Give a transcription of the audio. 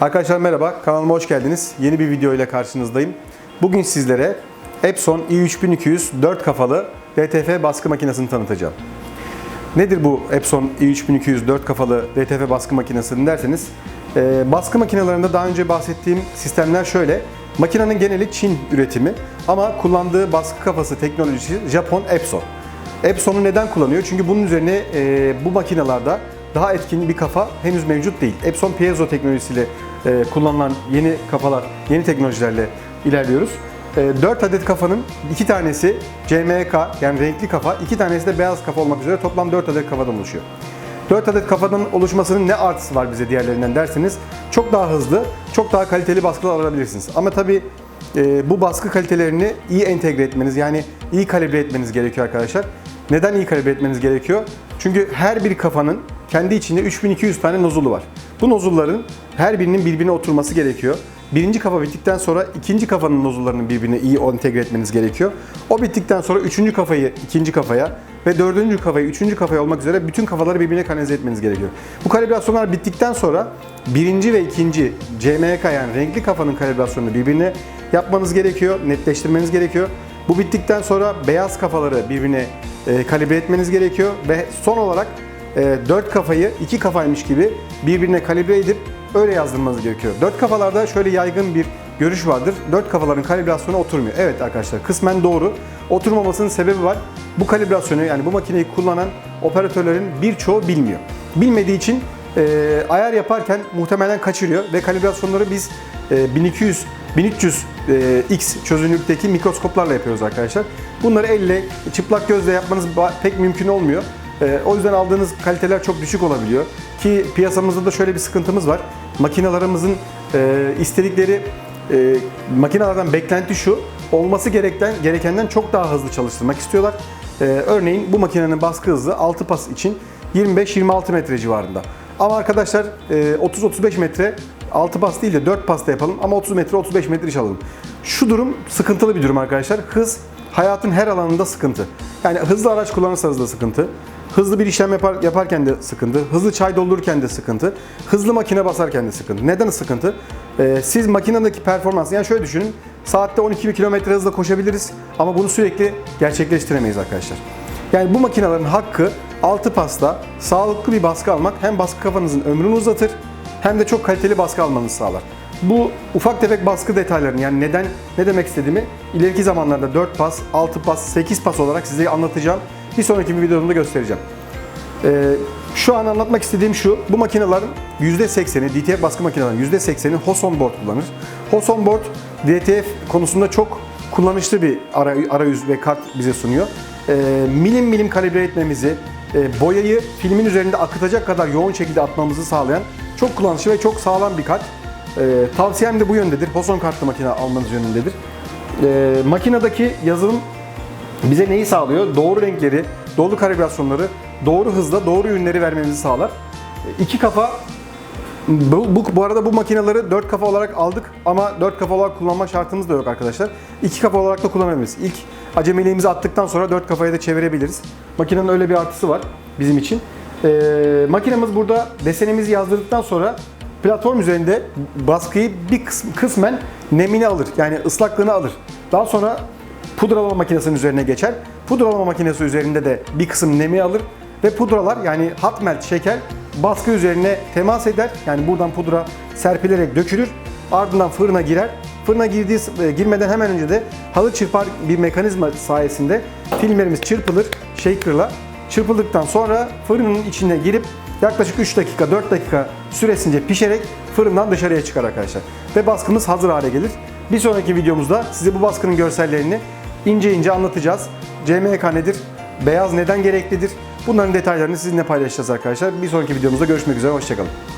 Arkadaşlar merhaba, kanalıma hoş geldiniz. Yeni bir video ile karşınızdayım. Bugün sizlere Epson i3200 4 kafalı DTF baskı makinesini tanıtacağım. Nedir bu Epson i3200 4 kafalı DTF baskı makinesi derseniz, e, baskı makinelerinde daha önce bahsettiğim sistemler şöyle. Makinenin geneli Çin üretimi ama kullandığı baskı kafası teknolojisi Japon Epson. Epson'u neden kullanıyor? Çünkü bunun üzerine e, bu makinalarda daha etkin bir kafa henüz mevcut değil. Epson piezo teknolojisiyle e, kullanılan yeni kafalar, yeni teknolojilerle ilerliyoruz. 4 adet kafanın 2 tanesi CMYK yani renkli kafa, 2 tanesi de beyaz kafa olmak üzere toplam 4 adet kafadan oluşuyor. 4 adet kafadan oluşmasının ne artısı var bize diğerlerinden derseniz çok daha hızlı, çok daha kaliteli baskılar alabilirsiniz. Ama tabii e, bu baskı kalitelerini iyi entegre etmeniz yani iyi kalibre etmeniz gerekiyor arkadaşlar. Neden iyi kalibre etmeniz gerekiyor? Çünkü her bir kafanın kendi içinde 3200 tane nozulu var. Bu nozulların her birinin birbirine oturması gerekiyor. Birinci kafa bittikten sonra ikinci kafanın nozullarının birbirine iyi entegre etmeniz gerekiyor. O bittikten sonra üçüncü kafayı ikinci kafaya ve dördüncü kafayı üçüncü kafaya olmak üzere bütün kafaları birbirine kanalize etmeniz gerekiyor. Bu kalibrasyonlar bittikten sonra birinci ve ikinci CMYK yani renkli kafanın kalibrasyonunu birbirine yapmanız gerekiyor, netleştirmeniz gerekiyor. Bu bittikten sonra beyaz kafaları birbirine e, kalibre etmeniz gerekiyor ve son olarak e, 4 kafayı iki kafaymış gibi birbirine kalibre edip öyle yazdırmanız gerekiyor. 4 kafalarda şöyle yaygın bir görüş vardır. 4 kafaların kalibrasyonu oturmuyor. Evet arkadaşlar kısmen doğru. Oturmamasının sebebi var. Bu kalibrasyonu yani bu makineyi kullanan operatörlerin birçoğu bilmiyor. Bilmediği için e, ayar yaparken muhtemelen kaçırıyor ve kalibrasyonları biz e, 1200 1300 e, X çözünürlükteki mikroskoplarla yapıyoruz arkadaşlar. Bunları elle, çıplak gözle yapmanız pek mümkün olmuyor. E, o yüzden aldığınız kaliteler çok düşük olabiliyor. Ki piyasamızda da şöyle bir sıkıntımız var. Makinalarımızın e, istedikleri e, makinelerden beklenti şu. Olması gereken, gerekenden çok daha hızlı çalıştırmak istiyorlar. E, örneğin bu makinenin baskı hızı 6 pas için 25-26 metre civarında. Ama arkadaşlar e, 30-35 metre 6 pas değil de 4 pasta yapalım ama 30 metre 35 metre iş alalım. Şu durum sıkıntılı bir durum arkadaşlar. Hız hayatın her alanında sıkıntı. Yani hızlı araç kullanırsanız da sıkıntı. Hızlı bir işlem yapar, yaparken de sıkıntı. Hızlı çay doldururken de sıkıntı. Hızlı makine basarken de sıkıntı. Neden sıkıntı? Ee, siz makinedeki performans, yani şöyle düşünün. Saatte 12 km hızla koşabiliriz ama bunu sürekli gerçekleştiremeyiz arkadaşlar. Yani bu makinelerin hakkı 6 pasta sağlıklı bir baskı almak hem baskı kafanızın ömrünü uzatır hem de çok kaliteli baskı almanızı sağlar. Bu ufak tefek baskı detaylarını yani neden ne demek istediğimi ileriki zamanlarda 4 pas, 6 pas, 8 pas olarak size anlatacağım. Bir sonraki bir videomda göstereceğim. Ee, şu an anlatmak istediğim şu, bu makinelerin %80'i, DTF baskı makinelerinin %80'i Hoson board kullanır. Hoson board DTF konusunda çok kullanışlı bir ara- arayüz ve kart bize sunuyor. Ee, milim milim kalibre etmemizi, e, boyayı filmin üzerinde akıtacak kadar yoğun şekilde atmamızı sağlayan çok kullanışlı ve çok sağlam bir kart. Ee, tavsiyem de bu yöndedir. Hoson kartlı makine almanız yönündedir. Ee, makinedeki yazılım bize neyi sağlıyor? Doğru renkleri, doğru kalibrasyonları, doğru hızla doğru ürünleri vermemizi sağlar. E, İki kafa bu, bu, bu arada bu makineleri 4 kafa olarak aldık ama 4 kafa olarak kullanma şartımız da yok arkadaşlar. 2 kafa olarak da kullanabiliriz. İlk acemiliğimizi attıktan sonra 4 kafaya da çevirebiliriz. Makinenin öyle bir artısı var bizim için. Ee, makinemiz burada desenimizi yazdırdıktan sonra platform üzerinde baskıyı bir kısm, kısmen nemini alır. Yani ıslaklığını alır. Daha sonra pudralama makinesinin üzerine geçer. Pudralama makinesi üzerinde de bir kısım nemi alır ve pudralar yani hot melt şeker baskı üzerine temas eder. Yani buradan pudra serpilerek dökülür. Ardından fırına girer. Fırına girdiği e, girmeden hemen önce de halı çırpar bir mekanizma sayesinde filmlerimiz çırpılır shaker'la. Çırpıldıktan sonra fırının içine girip yaklaşık 3 dakika 4 dakika süresince pişerek fırından dışarıya çıkar arkadaşlar. Ve baskımız hazır hale gelir. Bir sonraki videomuzda size bu baskının görsellerini ince ince anlatacağız. CMYK nedir? Beyaz neden gereklidir? Bunların detaylarını sizinle paylaşacağız arkadaşlar. Bir sonraki videomuzda görüşmek üzere. Hoşçakalın.